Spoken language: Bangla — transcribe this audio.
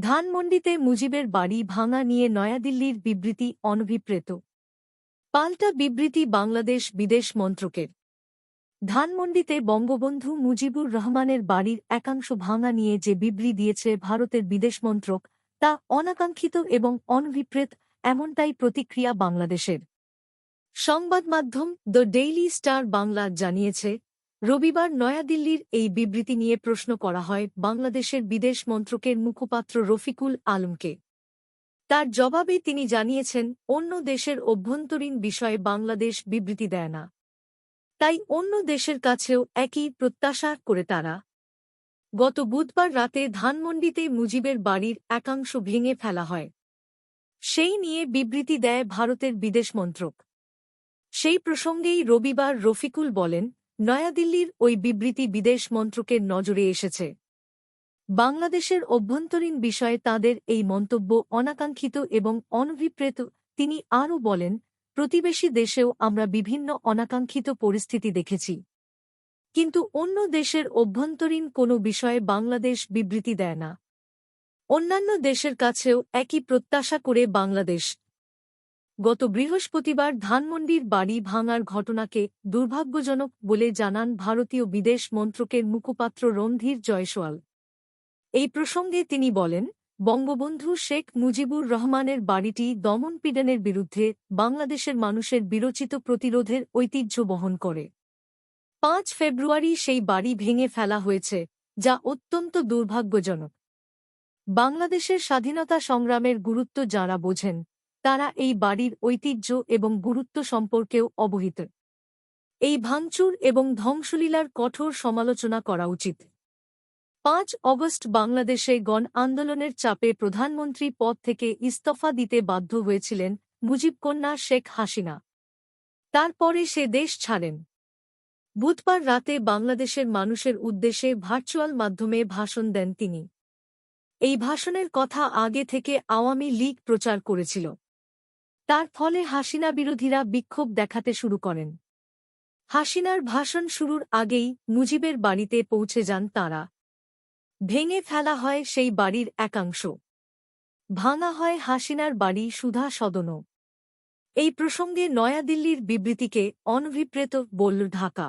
ধানমন্ডিতে মুজিবের বাড়ি ভাঙা নিয়ে নয়াদিল্লির বিবৃতি অনভিপ্রেত। পাল্টা বিবৃতি বাংলাদেশ বিদেশ মন্ত্রকের। ধানমন্ডিতে বঙ্গবন্ধু মুজিবুর রহমানের বাড়ির একাংশ ভাঙা নিয়ে যে বিবৃতি দিয়েছে ভারতের বিদেশ মন্ত্রক, তা অনাকাঙ্ক্ষিত এবং অনভিপ্রেত এমনটাই প্রতিক্রিয়া বাংলাদেশের। সংবাদ মাধ্যম দ্য ডেইলি স্টার বাংলা জানিয়েছে রবিবার নয়াদিল্লির এই বিবৃতি নিয়ে প্রশ্ন করা হয় বাংলাদেশের বিদেশ মন্ত্রকের মুখপাত্র রফিকুল আলমকে। তার জবাবে তিনি জানিয়েছেন, অন্য দেশের অভ্যন্তরীণ বিষয়ে বাংলাদেশ বিবৃতি দেয় না। তাই অন্য দেশের কাছেও একই প্রত্যাশা করে তারা। গত বুধবার রাতে ধানমন্ডিতে মুজিবের বাড়ির একাংশ ভেঙে ফেলা হয়। সেই নিয়ে বিবৃতি দেয় ভারতের বিদেশ মন্ত্রক। সেই প্রসঙ্গেই রবিবার রফিকুল বলেন নয়াদিল্লির ওই বিবৃতি বিদেশ মন্ত্রকের নজরে এসেছে। বাংলাদেশের অভ্যন্তরীণ বিষয়ে তাদের এই মন্তব্য অনাকাঙ্ক্ষিত এবং অনভিপ্রেত, তিনি আরও বলেন, প্রতিবেশী দেশেও আমরা বিভিন্ন অনাকাঙ্ক্ষিত পরিস্থিতি দেখেছি। কিন্তু অন্য দেশের অভ্যন্তরীণ কোনো বিষয়ে বাংলাদেশ বিবৃতি দেয় না। অন্যান্য দেশের কাছেও একই প্রত্যাশা করে বাংলাদেশ। গত বৃহস্পতিবার ধানমন্ডির বাড়ি ভাঙার ঘটনাকে দুর্ভাগ্যজনক বলে জানান ভারতীয় বিদেশ মন্ত্রকের মুখপাত্র রণধীর জয়সওয়াল। এই প্রসঙ্গে তিনি বলেন, বঙ্গবন্ধু শেখ মুজিবুর রহমানের বাড়িটি দমনপীড়নের বিরুদ্ধে বাংলাদেশের মানুষের বিরচিত প্রতিরোধের ঐতিহ্য বহন করে। পাঁচ ফেব্রুয়ারি সেই বাড়ি ভেঙে ফেলা হয়েছে, যা অত্যন্ত দুর্ভাগ্যজনক। বাংলাদেশের স্বাধীনতা সংগ্রামের গুরুত্ব যাঁরা বোঝেন তারা এই বাড়ির ঐতিহ্য এবং গুরুত্ব সম্পর্কেও অবহিত। এই ভাঙচুর এবং ধ্বংসলীলার কঠোর সমালোচনা করা উচিত। পাঁচ অগস্ট বাংলাদেশে গণ আন্দোলনের চাপে প্রধানমন্ত্রী পদ থেকে ইস্তফা দিতে বাধ্য হয়েছিলেন মুজিবকন্যা শেখ হাসিনা। তারপরে সে দেশ ছাড়েন। বুধবার রাতে বাংলাদেশের মানুষের উদ্দেশ্যে ভার্চুয়াল মাধ্যমে ভাষণ দেন তিনি। এই ভাষণের কথা আগে থেকে আওয়ামী লীগ প্রচার করেছিল। তার ফলে হাসিনা বিরোধীরা বিক্ষোভ দেখাতে শুরু করেন। হাসিনার ভাষণ শুরুর আগেই মুজিবের বাড়িতে পৌঁছে যান তাঁরা। ভেঙে ফেলা হয় সেই বাড়ির একাংশ। ভাঙা হয় হাসিনার বাড়ি সুধা সদনও। এই প্রসঙ্গে নয়াদিল্লির বিবৃতিকে অনভিপ্রেত বলল ঢাকা।